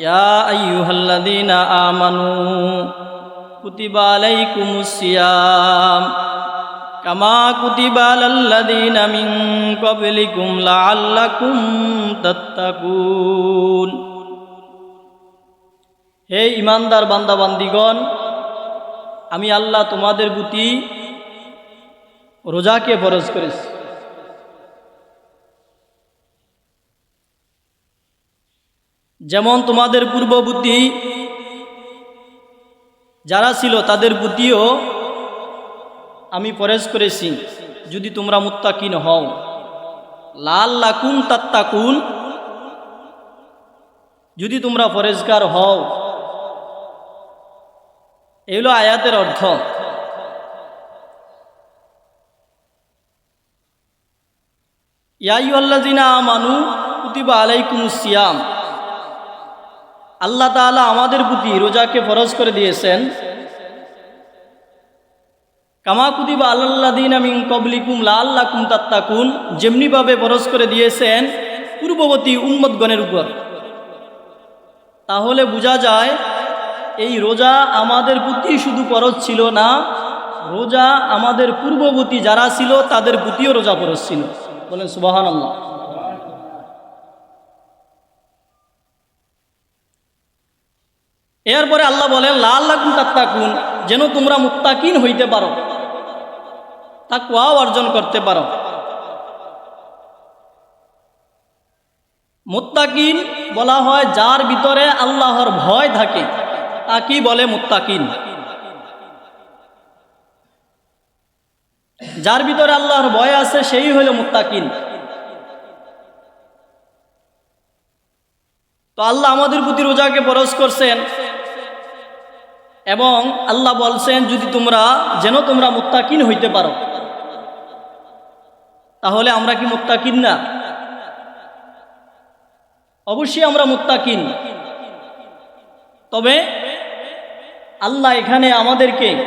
يا أيها الذين آمنوا كتب عليكم الصيام كما كتب على الذين من قبلكم لعلكم تتقون হে ইমানদার বান্দাবান্দিগণ আমি আল্লাহ তোমাদের প্রতি রোজাকে ফরজ করেছি যেমন তোমাদের পূর্ববর্তী যারা ছিল, তাদের প্রতিও আমি ফরজ করেছি, যদি তোমরা মুত্তাকিন হও। লাল লাকুন তাত্তাকুন, যদি তোমরা ফরেজগার হও। এগুলো আয়াতের অর্থ। ইয়াই ইয়াইল্লাজিনা মানু কুতিবা আলাইকুম সিয়াম। আল্লাহ তাআলা আমাদের প্রতি রোজাকে ফরজ করে দিয়েছেন। কামা কুতিবা আল্লাদিন আমিন কবলিকুম লাল্লা লাল্লাকুম তাত্তাকুন যেমনিভাবে ফরজ করে দিয়েছেন পূর্ববর্তী উম্মতগণের উপর। তাহলে বোঝা যায়, এই রোজা আমাদের প্রতি শুধু ফরজ ছিল না, রোজা আমাদের পূর্ববর্তী যারা ছিল তাদের প্রতিও রোজা ফরজ ছিল। বলেন সুবাহান আল্লাহ এরপরে আল্লাহ বলেন লাল লাগুন তাত্তাকুন, যেন তোমরা মুত্তাকিন হইতে পারো তা কোয়াও অর্জন করতে পারো। মুত্তাকিন বলা হয় যার ভিতরে আল্লাহর ভয় থাকে, তা কি বলে মুত্তাকিন? যার ভিতরে আল্লাহর ভয় আছে, সেই হইল মুত্তাকিন। তো আল্লাহ আমাদের প্রতি রোজাকে বরস করছেন। এবং আল্লাহ বলছেন, যদি তোমরা, যেন তোমরা মুত্তাকিন হইতে পারো। তাহলে আমরা কি মুত্তাকিন না? অবশ্যই আমরা মুত্তাকিন। তবে আল্লাহ এখানে আমাদেরকে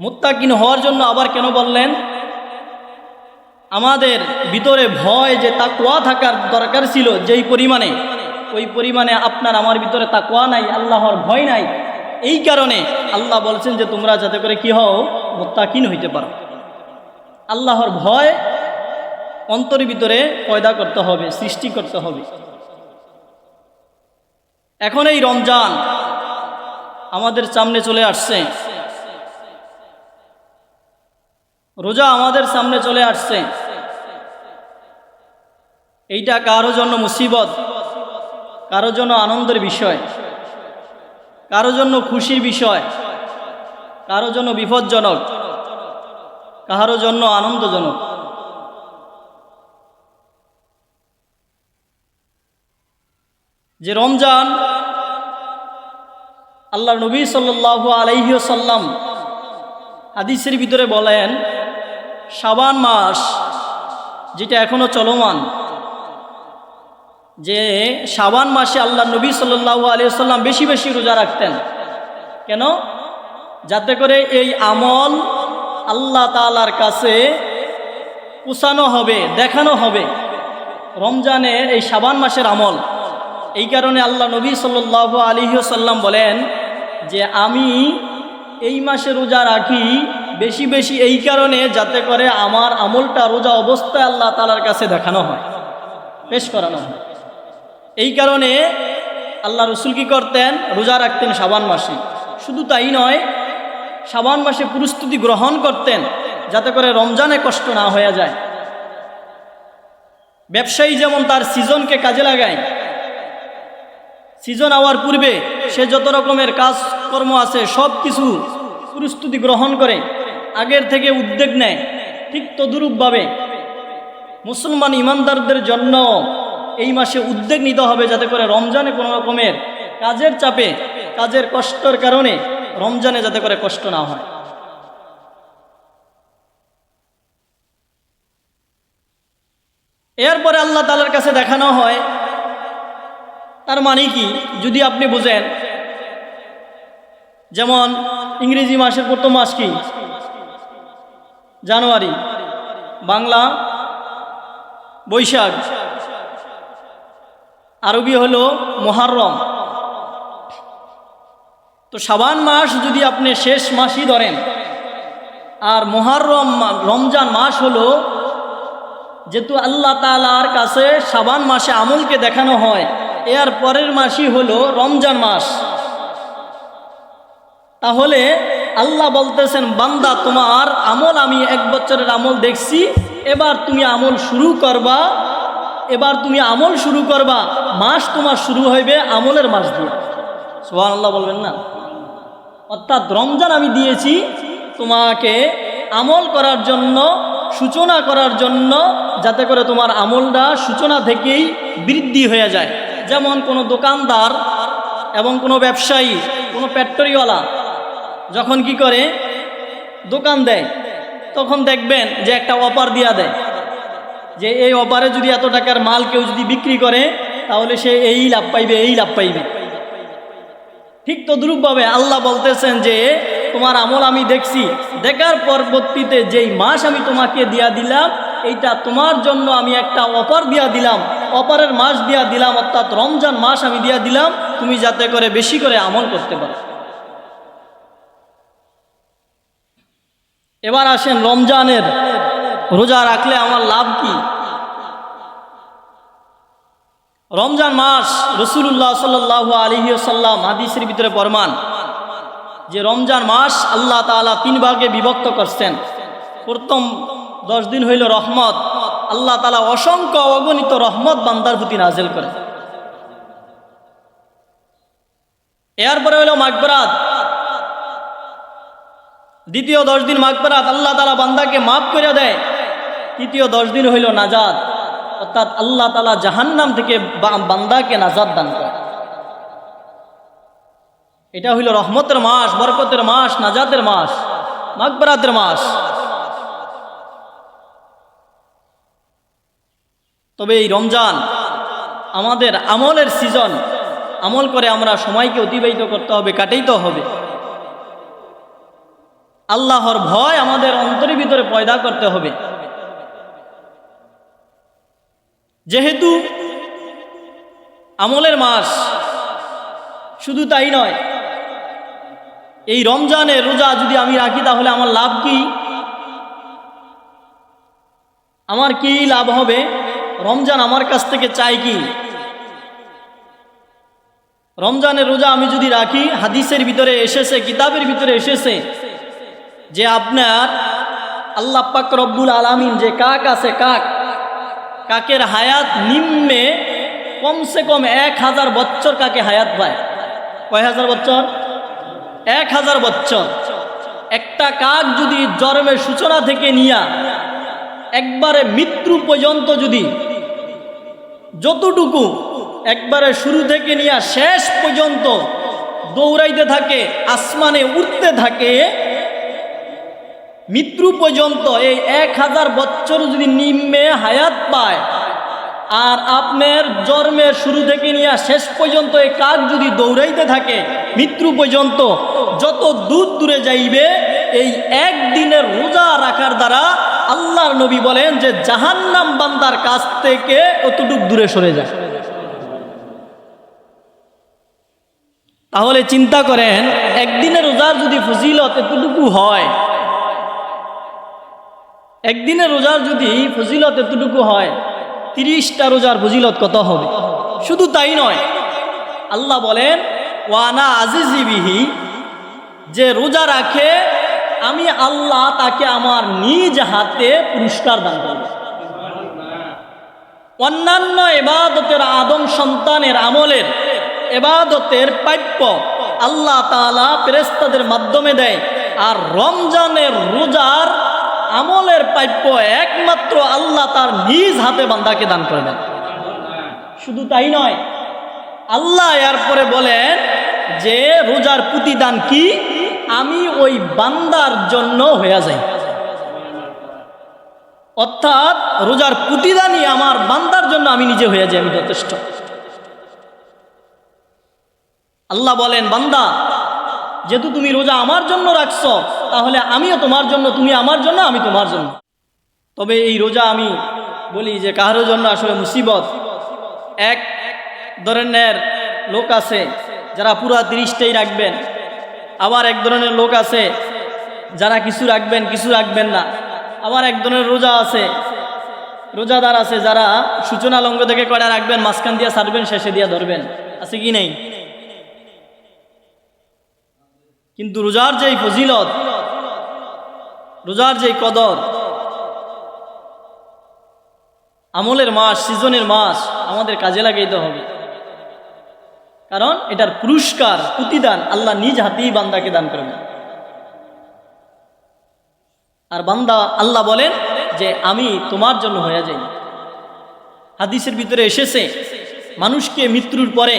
মুত্তাকিন হওয়ার জন্য আবার কেন বললেন? আমাদের ভিতরে ভয় যে তাকুয়া থাকার দরকার ছিল যেই পরিমাণে, ওই পরিমাণে আপনার আমার ভিতরে তাকুয়া নাই, আল্লাহর ভয় নাই। এই কারণে আল্লাহ বলছেন যে তোমরা যাতে করে কি হও, মোত্তাকিন হইতে পারো। আল্লাহর ভয় অন্তরের ভিতরে পয়দা করতে হবে, সৃষ্টি করতে হবে। এখন এই রমজান আমাদের সামনে চলে আসছে। রোজা আমাদের সামনে চলে আসছে। এইটা কারও জন্য মুসিবত, কারও জন্য আনন্দের বিষয়। কারও জন্য খুশির বিষয়, কারও জন্য বিপজ্জনক, কারও জন্য আনন্দজনক। যে রমজান আল্লাহ নবী সাল্লাহ আলাইসাল্লাম হাদিসের ভিতরে বলেন সাবান মাস যেটা এখনও চলমান যে সাবান মাসে আল্লাহ নবী সাল্লাহ আলিয়াল্লাম বেশি বেশি রোজা রাখতেন। কেন? যাতে করে এই আমল আল্লাহ তালার কাছে পুষানো হবে, দেখানো হবে রমজানের এই সাবান মাসের আমল। এই কারণে আল্লাহ নবী সাল্লাহ আলিহাল্লাম বলেন যে, আমি এই মাসে রোজা রাখি বেশি বেশি এই কারণে যাতে করে আমার আমলটা রোজা অবস্থায় আল্লাহ তালার কাছে দেখানো হয়, পেশ করানো হয়। এই কারণে আল্লাহ রসুল কি করতেন? রোজা রাখতেন সাবান মাসে। শুধু তাই নয় সাবান মাসে প্রস্তুতি গ্রহণ করতেন যাতে করে রমজানে কষ্ট না হয়ে যায়। ব্যবসায়ী যেমন তার সিজনকে কাজে লাগায়, সিজন আওয়ার পূর্বে সে যত রকমের কাজকর্ম আছে সব কিছু প্রস্তুতি গ্রহণ করে, আগের থেকে উদ্যোগ নেয়। ঠিক তদুরূপভাবে মুসলমান ইমানদারদের জন্য এই মাসে উদ্যোগ নিতে হবে যাতে করে রমজানে কোনো রকমের কাজের চাপে, কাজের কষ্টর কারণে রমজানে যাতে করে কষ্ট না হয়। এরপরে আল্লাহ তালার কাছে দেখানো হয়, তার মানে কি? যদি আপনি বুঝেন, যেমন ইংরেজি মাসের প্রথম মাস কি? জানুয়ারি, বাংলা, বৈশাখ। আরবি হলো মহারম তো সাবান মাস যদি আপনি শেষ মাসই ধরেন, আর মহারম রমজান মাস হলো যেহেতু আল্লাহ তালার কাছে সাবান মাসে আমলকে দেখানো হয়, এর পরের মাসই হলো রমজান মাস। তাহলে আল্লাহ বলতেছেন, বান্দা, তোমার আমল আমি এক বছরের আমল দেখছি, এবার তুমি আমল শুরু করবা এবার তুমি আমল শুরু করবা, মাস তোমার শুরু হইবে আমলের মাস দিয়ে। সোহান আল্লাহ বলবেন না? অর্থাৎ রমজান আমি দিয়েছি তোমাকে আমল করার জন্য, সূচনা করার জন্য, যাতে করে তোমার আমলটা সূচনা থেকেই বৃদ্ধি হয়ে যায়। যেমন কোনো দোকানদার এবং কোনো ব্যবসায়ী, কোনো ফ্যাক্টরিওয়ালা যখন কি করে দোকান দেয়, তখন দেখবেন যে একটা অফার দিয়া দেয়। যে এই অফারে যদি এত টাকার মাল কেউ যদি বিক্রি করে, তাহলে সে এই লাভ পাইবে, এই লাভ পাইবে। ঠিক তদ্রূপভাবে আল্লাহ বলতেছেন যে, তোমার আমল আমি দেখছি। দেখার পরবর্তীতে যেই মাস আমি তোমাকে দিয়া দিলাম, এইটা তোমার জন্য আমি একটা অফার দিয়া দিলাম। অফারের মাস দিয়া দিলাম, অর্থাৎ রমজান মাস আমি দিয়া দিলাম। তুমি যাতে করে বেশি করে আমল করতে পারো। এবার আসেন রমজানের রোজা রাখলে আমার লাভ কি? রমজান মাস রসুল্লাহ সাল্লাহ আলহিসাল্লাম হাদিসের ভিতরে প্রমাণ যে রমজান মাস আল্লাহ তাআলা তিন ভাগে বিভক্ত করছেন। প্রথম দশ দিন হইল রহমত, আল্লাহ তালা অসংখ্য অগণিত রহমত বান্দার প্রতি নাজেল করে এরপরে হইল মাগবরাত দ্বিতীয় দশ দিন মাগবরাত আল্লাহ তালা বান্দাকে মাফ করে দেয়। তৃতীয় দশ দিন হইল নাজাদ। অর্থাৎ আল্লাহ তালা জাহান্নাম থেকে বান্দাকে নাজাদ দান করে এটা হইল রহমতের মাস, বরকতের মাস নাজাতের মাস মাগবরাতের মাস। তবে এই রমজান আমাদের আমলের সিজন। আমল করে আমরা সময়কে অতিবাহিত করতে হবে কাটাইতে হবে। আল্লাহর ভয় আমাদের অন্তরের ভিতরে পয়দা করতে হবে। যেহেতু আমলের মাস, শুধু তাই নয়, এই রমজানের রোজা যদি আমি রাখি, তাহলে আমার লাভ কি? আমার কি লাভ হবে? রমজান আমার কাছ থেকে চাই কি? রমজানের রোজা আমি যদি রাখি, হাদিসের ভিতরে এসেছে, কিতাবের ভিতরে এসেছে, যে আপনার আল্লাহ পাক রব্বুল আলামিন যে কাক আছে কাক কাকের হায়াত নিম্নে কমসে কম এক হাজার বছর কাকে হায়াত পায়? কয় হাজার বছর এক হাজার বছর একটা কাক যদি জন্মের সূচনা থেকে নিয়া একবারে মৃত্যু পর্যন্ত যদি যতটুকু একবারে শুরু থেকে নিয়া শেষ পর্যন্ত দৌড়াইতে থাকে, আসমানে উঠতে থাকে মৃত্যু পর্যন্ত এই এক হাজার বছর যদি নিম্নে হায়াত পায়, আর আপনার জন্মের শুরু থেকে নিয়ে শেষ পর্যন্ত এই কাক যদি দৌড়াইতে থাকে, মৃত্যু পর্যন্ত যত দূর দূরে যাইবে, এই একদিনের রোজা রাখার দ্বারা আল্লাহর নবী বলেন যে জাহান্নাম বান্দার কাছ থেকে অতটুক দূরে সরে যায় তাহলে চিন্তা করেন, একদিনের রোজার যদি ফজিলত এতটুকু হয় একদিনের রোজার যদি ফজিলত এতটুকু হয়, তিরিশটা রোজার ফজিলত কত হবে? শুধু তাই নয়, আল্লাহ বলেন, ওয়ানা আজিজিবিহি যে রোজা রাখে, আমি আল্লাহ তাকে আমার নিজ হাতে পুরস্কার দান করব। অন্যান্য এবাদতের আদম সন্তানের আমলের এবাদতের প্রাপ্য আল্লাহ তাআলা ফেরেশতাদের মাধ্যমে দেয়। আর রমজানের রোজার আমলের প্রাপ্য একমাত্র আল্লাহ তার নিজ হাতে বান্দাকে দান করে দেন। শুধু তাই নয়, আল্লাহ এরপরে বলেন যে, রোজার প্রতিদান কি? আমি ওই বান্দার জন্য হয়ে যাই। অর্থাৎ রোজার প্রতিদানই আমার বান্দার জন্য আমি নিজে হয়ে যাই, আমি যথেষ্ট। আল্লাহ বলেন, বান্দা যেহেতু তুমি রোজা আমার জন্য রাখছ, তাহলে আমিও তোমার জন্য, তুমি আমার জন্য, আমি তোমার জন্য। তবে এই রোজা আমি বলি যে কাহারোর জন্য আসলে মুসিবত। এক ধরনের লোক আছে যারা পুরা তিরিশটাই রাখবেন। আবার এক ধরনের লোক আছে যারা কিছু রাখবেন কিছু রাখবেন না। আবার এক ধরনের রোজা আছে, রোজাদার আছে যারা সূচনা লঙ্গ থেকে কয়টা রাখবেন, মাঝখান দিয়ে ছাড়বেন, শেষে দিয়ে ধরবেন। আছে কি নেই? কিন্তু রোজার যেই ফজিলত, রোজার যেই কদর, আমলের মাস, সিজনের মাস আমাদের কাজে লাগাইতে হবে। কারণ এটার পুরস্কার, প্রতিদান আল্লাহ নিজ হাতেই বান্দাকে দান করবেন আর বান্দা আল্লাহ বলেন যে, আমি তোমার জন্য হয়ে যাই। হাদিসের ভিতরে এসেছে, মানুষকে মৃত্যুর পরে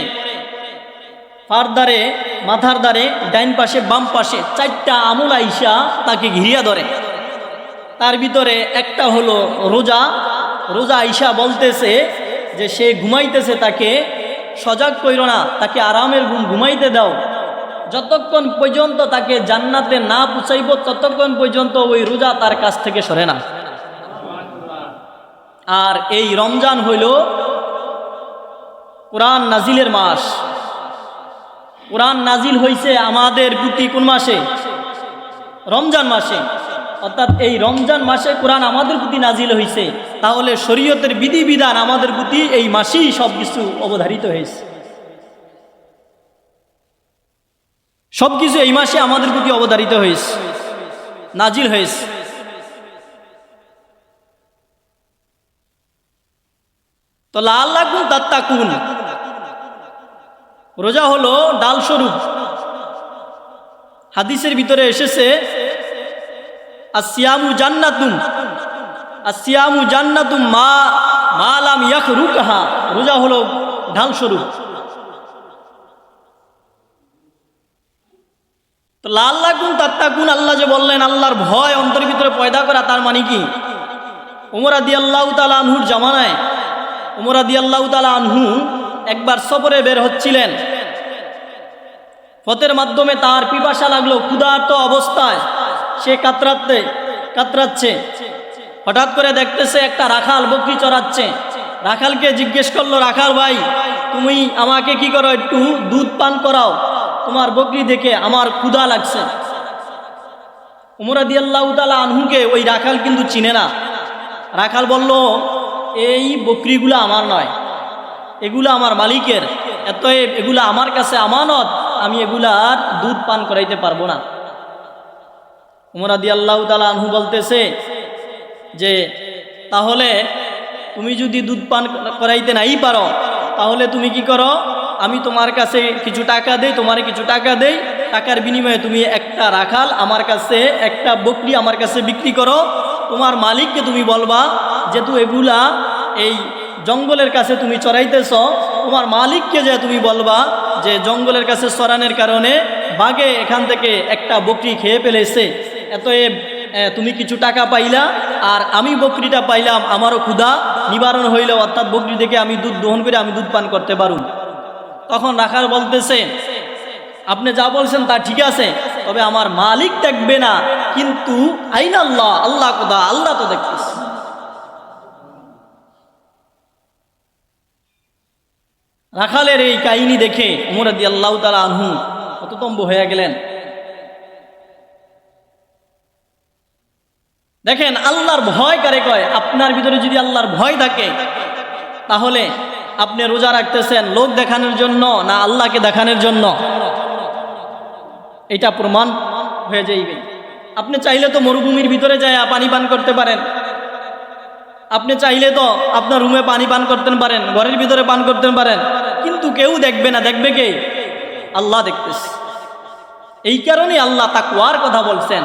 দ্বারে মাথার দ্বারে, ডাইন পাশে, বাম পাশে চারটা আমল আইসা তাকে ঘিরিয়া ধরে। তার ভিতরে একটা হলো রোজা। রোজা আইসা বলতেছে যে সে ঘুমাইতেছে তাকে, সজাগ কইর না, তাকে আরামের ঘুম ঘুমাইতে দাও। যতক্ষণ পর্যন্ত তাকে জান্নাতে না পুচাইব ততক্ষণ পর্যন্ত ওই রোজা তার কাছ থেকে সরে না। আর এই রমজান হইল কোরআন নাজিলের মাস। কোরআন নাজিল হইছে আমাদের প্রতি কোন মাসে? রমজান মাসে। অর্থাৎ এই রমজান মাসে কোরআন আমাদের প্রতি নাজিল হয়েছে তাহলে শরীয়তের বিধিবিধান আমাদের প্রতি এই মাসেই সব কিছু অবধারিত হয়েছে সব কিছু এই মাসে আমাদের প্রতি অবধারিত হয়েছে নাজিল হয়েছে তো লাল লাগুন তাত্তাকুন। রোজা হলো ডাল স্বরূপ হাদিসের ভিতরে এসেছে আসিয়ামু জান্নাতুম আসিয়ামু জান্নাতুম মা মালাম ইয়াক রুকহা রোজা হলো ঢাল স্বরূপ তো লাল লাগুন তাত্তাকুন আল্লাহ যে বললেন, আল্লাহর ভয় অন্তরের ভিতরে পয়দা করা, তার মানে কি? উমর আদি আল্লাহ তালা আনহুর জামানায়, উমর আদি আল্লাহ তালা আনহু একবার সফরে বের হচ্ছিলেন। ফতের মাধ্যমে তার পিপাসা লাগল, ক্ষুধার্ত অবস্থায়। সে কাতরাতে, কাতরাচ্ছে। হঠাৎ করে দেখতেছে একটা রাখাল বকরি চড়াচ্ছে। রাখালকে জিজ্ঞেস করল, রাখাল ভাই, তুমি আমাকে কি করো? একটু দুধ পান করাও। তোমার বকরি দেখে আমার ক্ষুধা লাগছে। উমরাদি আল্লাহ তালা আনহুকে ওই রাখাল কিন্তু চিনে না। রাখাল বলল, এই বকরিগুলো আমার নয়। এগুলো আমার মালিকের। এতএব এগুলো আমার কাছে আমানত, আমি এগুলার দুধ পান করাইতে পারব না। উমরাদি আল্লাহ তালা আনহু বলতেছে যে, তাহলে তুমি যদি দুধ পান করাইতে নাই পারো, তাহলে তুমি কি করো? আমি তোমার কাছে কিছু টাকা দেই, তোমার কিছু টাকা দেই। টাকার বিনিময়ে তুমি একটা রাখাল আমার কাছে, একটা বকরি আমার কাছে বিক্রি করো। তোমার মালিককে তুমি বলবা যেহেতু এগুলা এই জঙ্গলের কাছে তুমি চড়াইতেছ তোমার মালিককে যে তুমি বলবা যে জঙ্গলের কাছে চড়ানোর কারণে বাঘে এখান থেকে একটা বকরি খেয়ে ফেলেছে। এতএব এ, তুমি কিছু টাকা পাইলা আর আমি বকরিটা পাইলাম আমারও ক্ষুধা নিবারণ হইল অর্থাৎ বকরি দেখে আমি দুধ দহন করে আমি দুধ পান করতে পারুন তখন রাখাল বলতেছে আপনি যা বলছেন তা ঠিক আছে তবে আমার মালিক দেখবে না কিন্তু আইন আল্লাহ আল্লাহ কোথা আল্লাহ তো দেখতেছে। রাখালের এই কাহিনী দেখে উমরাদি আল্লাহ তালা আনহু হততম্ব হয়ে গেলেন। দেখেন, আল্লাহর ভয় কারে কয়? আপনার ভিতরে যদি আল্লাহর ভয় থাকে, তাহলে আপনি রোজা রাখতেছেন লোক দেখানোর জন্য না আল্লাহকে দেখানোর জন্য? এটা প্রমাণ হয়ে যাইবে। আপনি চাইলে তো মরুভূমির ভিতরে যায় পানি পান করতে পারেন। আপনি চাইলে তো আপনার রুমে পানি পান করতে পারেন, ঘরের ভিতরে পান করতে পারেন। কিন্তু কেউ দেখবে না, দেখবে কে? আল্লাহ দেখতেছে। এই কারণে আল্লাহ তাকুয়ার কথা বলছেন।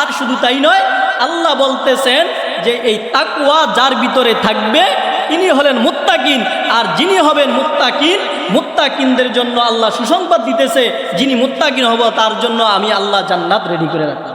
আর শুধু তাই নয়, আল্লাহ বলতেছেন যে এই তাকুয়া যার ভিতরে থাকবে তিনি হলেন মুত্তাকিন। আর যিনি হবেন মুত্তাকিন, মুত্তাকিনদের জন্য আল্লাহ সুসংবাদ দিতেছে, যিনি মুত্তাকিন হব তার জন্য আমি আল্লাহ জান্নাত রেডি করে রাখলাম।